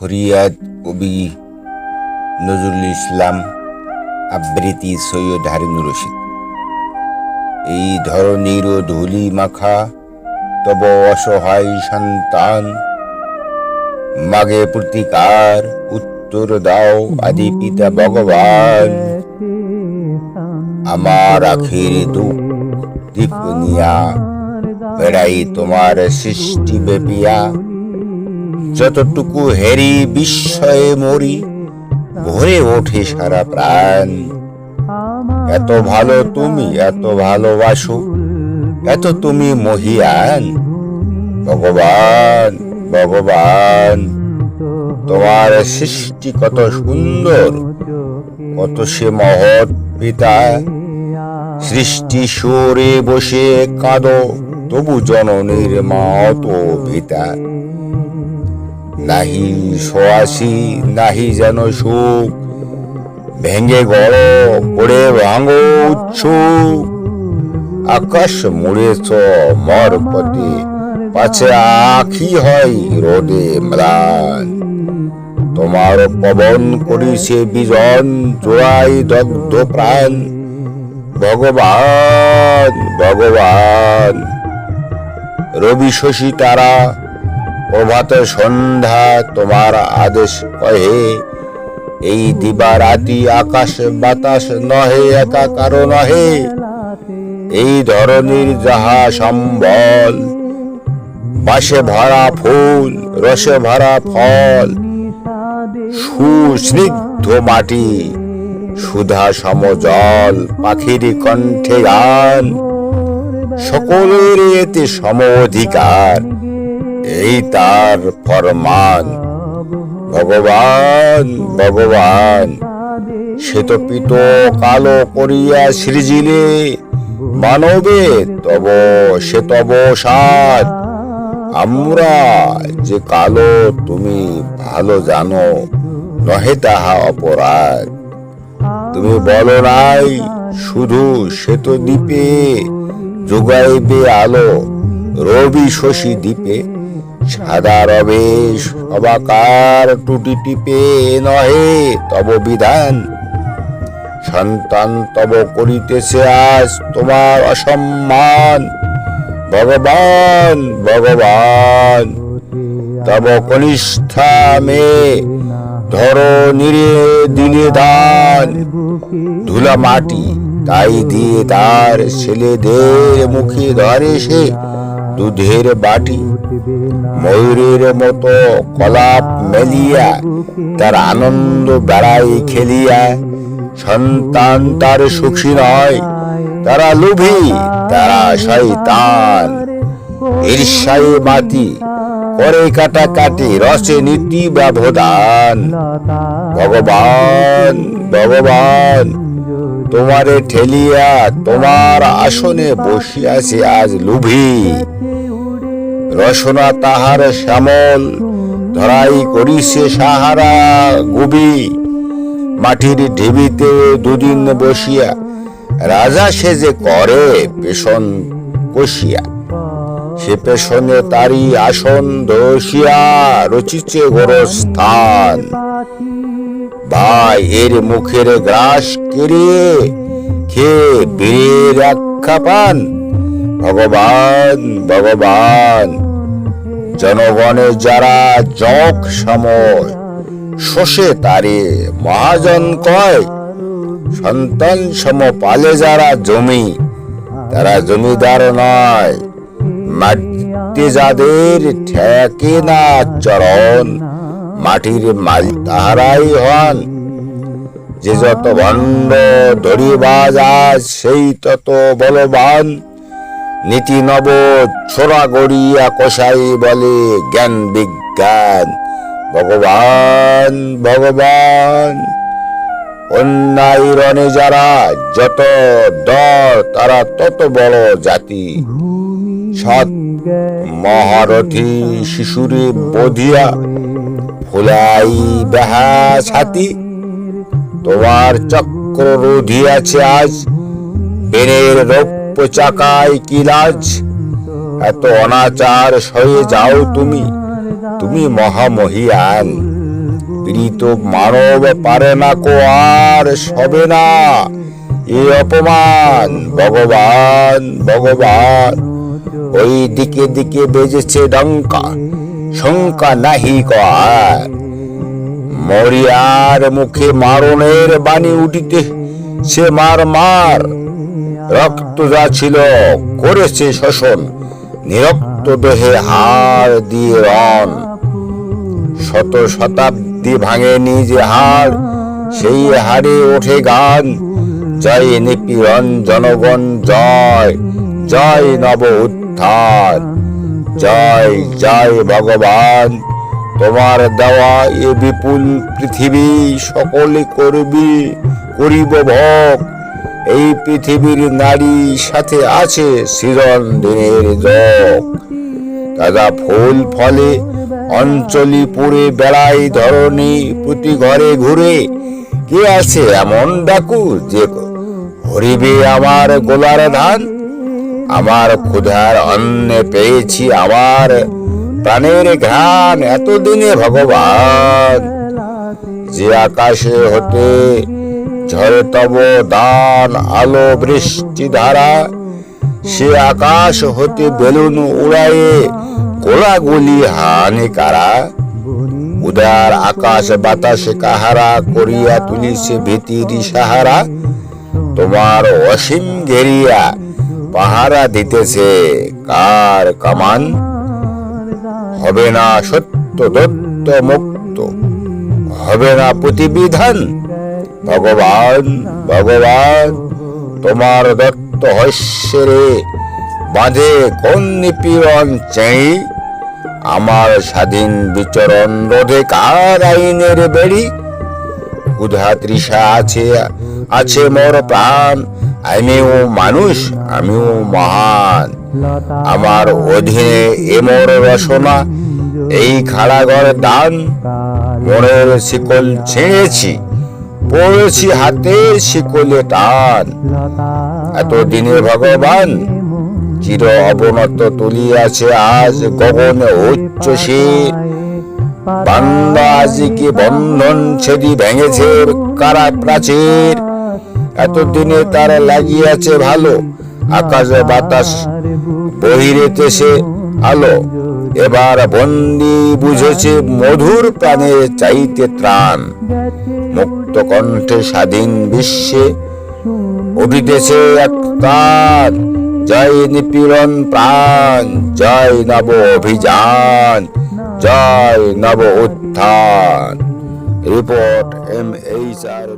ফরিয়াদ কবি নজরুল ইসলাম আবৃত্তি সৈয়দ হারিনুর রশিদ। এই ধরনীর ধুলি মাখা তব অসহায় সন্তান। মাগে প্রতিকার উত্তর দাও আদি পিতা ভগবান। আমার আখির দুঃখ দীপ নিয়া, বেড়াই তোমার সৃষ্টি বেপিয়া যতটুকু হেরি বিস্ময়ে মরি, ভরে ওঠে সারা প্রাণ। এত ভালো তুমি, এত ভালোবাসো, এত তুমি মহিয়ান। ভগবান ভগবান, তোমার সৃষ্টি কত সুন্দর, কত সে মহৎ পিতা। সৃষ্টি সুরে বসে কাঁদো, তবু জননীর মাত পিতা। নাহি সোয়াসি, নাহি যেন সুখ। ভেঙে গড়, পড়ে ভাঙো উৎসুক। আকাশ মুড়েছ মর পথে পাছে আখি হয় রোদে ম্লান। তোমার পবন করিছে বিজন, জোড়াই দগ্ধ প্রাণ। ভগবান ভগবান। রবি শশী তারা প্রভাত সন্ধ্যা তোমার আদেশ কহে। এই দিবা রাতি আকাশ, বাতাস নহে একা কারও নহে। এই ধরনের যাহা সম্বল বাসে ভরা ফুল, রসে ভরা ফল, সুস্নিগ্ধ মাটি, সুধা সমজল পাখির কণ্ঠে গান, সকলের এতে সম অধিকার। এই তার ফরমান ভগবান ভগবান। সে তো পিত কালো করিয়া সৃজিলে। মানবে তব, সে তব সাত আমরা যে কালো তুমি ভালো জানো, নহে তাহা অপরাধ। তুমি বলো নাই, শুধু সে তো দ্বীপে, যোগাইবে আলো, রবি শশী দ্বীপে। সাদা রবে সবাকার টুটি টিপে নহে তব বিধান। সন্তান তব করিতেছে আজ তোমার অসম্মান। ভগবান ভগবান, তব কনিষ্ঠা মেয়ে ধরো নিরে দিলে দান। ধুলা মাটি তাই দিয়ে তার ছেলেদের মুখে ধরে সে দুধের বাটি, ময়ূরের মতো কলাপ মেলিয়া তার আনন্দ বেড়াই খেলিয়া, সন্তান তার সুখী নয়, তারা লোভী, তারা শয়তান। ঈর্ষায় মাতি করে কাটা কাটি, রসে নীতি ব্যবধান। ভগবান ভগবান, তোমারে ঠেলিয়া, তোমার আসনে বসিয়াছে আজ লুভি। রসনা তাহার শ্যামল, ধরাই করিছে সাহারা গুবি। মাটির ঢিবিতে দুদিন বসিয়া, রাজা সে যে করে পেশন কষিয়া। সে পেশনে তারি আসন দোষিয়া রচিছে গোরস্থান। ভাই, এর মুখের গ্রাস কেড়ে খেয়ে বীরের রক্ষা পান ভগবান ভগবান। জনগণে যারা জক সময়, শোষে তারে মহাজন কয়, সন্তান সম পালে যারা জমি, তারা জমিদার নয়। মাটি যাদের ঠেকে না চরণ, মাটির মাল তাহারাই হন। যে যত ভণ্ড ধরিবাজ সেই তত বলবান। নীতি নব ছোড়া গড়িয়া কষাই বলে জ্ঞান বিজ্ঞান। ভগবান ভগবান। অন্যায় রণে যারা যত দর, তারা তত বড় জাতি। সৎ মহারথী শিশুরে বধিয়া, ফুলাই বেহা ছাতি। তোমার চক্র রোধিয়াছে আজ, বেনের রৌপ্য চাকায় কি লাজ? এত অনাচার সয়ে যাও তুমি। তুমি মহামহিয়ান পীড়িত মানব পারে না কো আর সবে না। এ অপমান, ভগবান ভগবান। ওই দিকে দিকে বেজেছে ডঙ্কা, শঙ্কা নাহি কর মরিয়ার মুখে মারণের বাণী উঠিতে সে মার মার রক্ত যা ছিল করেছে শোষণ, নিরক্ত দেহে হার দিয়ে রন শত শতাব্দী ভাঙেনি যে হার সেই হারে ওঠে গান। জয় নিপীড়ন জনগণ, জয় জয় নব উত্থান জয় জয় ভগবান, তোমার দেওয়া এ বিপুল পৃথিবী সকলে করবি, করিব ভোগ। এই পৃথিবীর নারী সাথে আছে সৃজন দিনের যোগ দাদা ফুল ফলে অঞ্চলি পুরে বেড়াই ধরনী প্রতি ঘরে ঘুরে। কে আছে এমন ডাকু যে হরিবে আমার গোলার ধান? আমার ক্ষুধার অন্নে পেয়েছি আমার প্রাণের ঘ্রাণ। এতদিনে ভগবান যে আকাশে হতে ঝরে তব দান আলো বৃষ্টি ধারা সে আকাশ হতে বেলুন উড়ায়ে গোলাগুলি হানি কারা। উদার আকাশ বাতাসে কাহারা করিয়া তুলিছে ভীতির সাহারা। তোমার অসীম ঘেরিয়া পাহারা দিতেছে কার কামান। হবে না সত্য দত্ত মুক্ত, হবে না প্রতিবিধান ভগবান ভগবান, তোমার দত্ত হস্যেরে বাঁধে কোন নিপীড়ন চাই? আমার স্বাধীন বিচরণ রোধে কার আইনের বেড়ি? ক্ষুধা তৃষা আছে আছে মোর প্রাণ, আমিও মানুষ, আমিও মহান। আমার অধীনে এ মোর রসনা, এই খাড়াঘর দান মনের শিকল ছেড়েছি। পড়েছি হাতের শিকলে টান। এতদিনে ভগবান, চির অবনত তুলিয়াছে আজ গগনে উচ্চ শির বান্দা আজিকে বন্ধন ছেদি ভেঙেছে, কারা প্রাচীর? এতদিনে তারা লাগিয়াছে ভালো, আকাশে বাতাস বহিরেতেছে আলো। এবার বন্দি বুঝেছে, মধুর প্রাণে চাইতে ত্রাণ। মুক্ত কণ্ঠে স্বাধীন বিশ্বে উঠিতেছে এক তার জয় নিপীড়ন প্রাণ, জয় নব অভিযান, জয় নব উত্থান। Report M H R